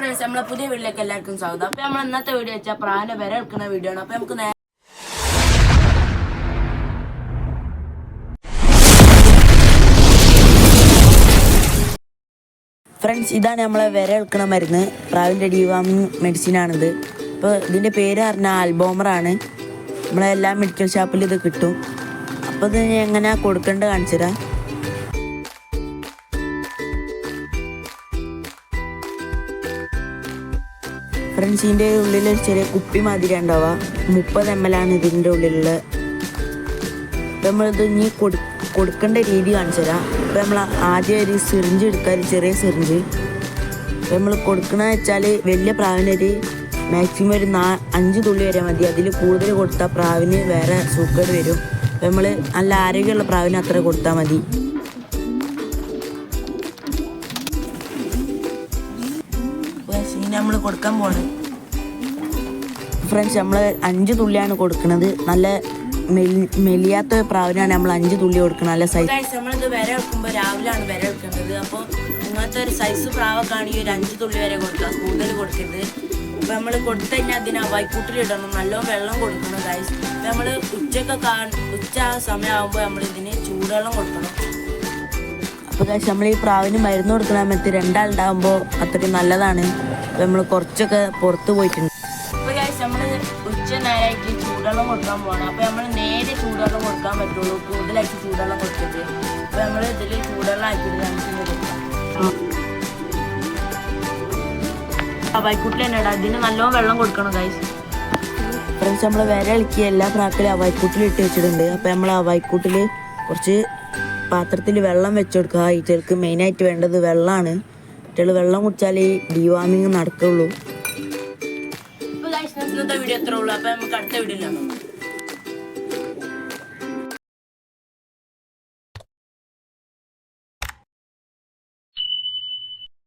Friends നമ്മളെ പുതിയ വീട്ടിലേക്ക് എല്ലാവർക്കും സ്വാഗതം. അപ്പൊ നമ്മൾ ഇന്നത്തെ വീഡിയോ വെച്ചാൽ പ്രാണ വരെ എടുക്കുന്ന വീഡിയോ ആണ്. അപ്പൊ നമുക്ക് ഫ്രണ്ട്സ് ഇതാണ് നമ്മളെ വിര എടുക്കണ മരുന്ന്. പ്രാവിന്റെ ഡീവാമിങ് മെഡിസിൻ ആണിത്. ഇപ്പോൾ ഇതിന്റെ പേര് പറഞ്ഞാൽ ആൽബോമറാണ് നമ്മളെ എല്ലാ മെഡിക്കൽ ഷോപ്പിലും ഇത് കിട്ടും. അപ്പോൾ ഇത് എങ്ങനെയാണ് എങ്ങനെയാ കൊടുക്കേണ്ടത് കാണിച്ചു തരാം ഇതിന്റെ ഉള്ളിൽ ചെറിയ കുപ്പി മാതിരി ഉണ്ടാവുക. മുപ്പത് എം എൽ ആണ് ഇതിന്റെ ഉള്ളിലുള്ള. നമ്മളിത് ഇനി കൊടു കൊടുക്കേണ്ട രീതി കാണിച്ചു തരാം. ഇപ്പം നമ്മൾ ആദ്യം ഒരു സിറിഞ്ച് എടുക്കുക ഒരു ചെറിയ സിറിഞ്ച് നമ്മൾ കൊടുക്കണ വെച്ചാൽ വലിയ പ്രാവിനൊരു മാക്സിമം ഒരു നാ അഞ്ച് തുള്ളി വരെ മതി. അതിൽ കൂടുതൽ കൊടുത്താൽ പ്രാവിന് വേറെ സൂക്കേട് വരും. നമ്മൾ നല്ല ആരോഗ്യമുള്ള പ്രാവിന് അത്ര കൊടുത്താൽ മതി. നമ്മൾ കൊടുക്കാൻ പോണ്? ഫ്രണ്ട്സ് നമ്മൾ അഞ്ച് തുള്ളിയാണ് കൊടുക്കുന്നത് നല്ല മെലിയാത്ത പ്രാവിനാണ് നമ്മൾ അഞ്ച് തുള്ളി കൊടുക്കുന്നത് നല്ല സൈസ് നമ്മളിത് വിര വെക്കുമ്പോൾ രാവിലെയാണ് വിര വെക്കുന്നത് അപ്പോൾ ഇങ്ങനത്തെ ഒരു സൈസ് പ്രാവൊക്കെ ആണെങ്കിൽ ഒരു അഞ്ച് തുള്ളി വരെ കൊടുക്കാം. കൂടുതൽ കൊടുക്കരുത്. അപ്പോൾ നമ്മൾ കൊടുത്തു കഴിഞ്ഞാൽ അതിന് വൈക്കൂട്ടിലിടണം നല്ലോണം വെള്ളം കൊടുക്കണം ഗൈസ് നമ്മൾ ഉച്ചയൊക്കെ കാ ഉച്ച ആ സമയമാകുമ്പോൾ നമ്മൾ ഇതിന് ചൂടുവെള്ളം കൊടുക്കണം. അപ്പോൾ ഗൈസ് നമ്മൾ ഈ പ്രാവിന് മരുന്ന് കൊടുക്കുന്ന സമയത്ത് രണ്ടാളുണ്ടാകുമ്പോൾ അത്രയും നല്ലതാണ്. നമ്മൾ കുറച്ചൊക്കെ പുറത്ത് പോയിട്ടുണ്ട്. അപ്പോൾ ഗൈസ് നമ്മൾ ഉച്ച നേരമായിട്ട് ചൂടുവെള്ളം കൊടുക്കാൻ പോകണം അപ്പോൾ നമ്മൾ നേരെ ചൂടുവെള്ളം കൊടുക്കാൻ പറ്റുള്ളൂ. കൂടുതലായിട്ട് ചൂടുവെള്ളം കൊടുക്കരുത്. അപ്പോൾ നമ്മൾ ഇതിൽ ചൂടുവെള്ളം ആക്കിയിട്ട് നമുക്ക് കൊടുക്കാം. ആ വൈക്കുട്ടിൽ തന്നെ ഇടാം. ഇതിന് നല്ലോണം വെള്ളം കൊടുക്കണം ഗൈസ് ഫ്രണ്ട്സ് നമ്മൾ വിര ഇളക്കിയ എല്ലാ പ്രാക്കളും അവൈക്കൂട്ടിൽ ഇട്ട് വെച്ചിട്ടുണ്ട്. അപ്പോൾ നമ്മൾ അവൈക്കൂട്ടിൽ കുറച്ച് പാത്രത്തിൽ വെള്ളം വെച്ച് കൊടുക്കുക. ഈറ്റകൾക്ക് മെയിനായിട്ട് വേണ്ടത് വെള്ളമാണ് ഈറ്റകൾ വെള്ളം കുടിച്ചാലേ ഡിവാമിങ് നടക്കുള്ളൂ. ഇന്നത്തെ വീഡിയോ എത്ര ഉള്ളൂ. അപ്പൊ നമുക്ക് അടുത്ത വീഡിയോ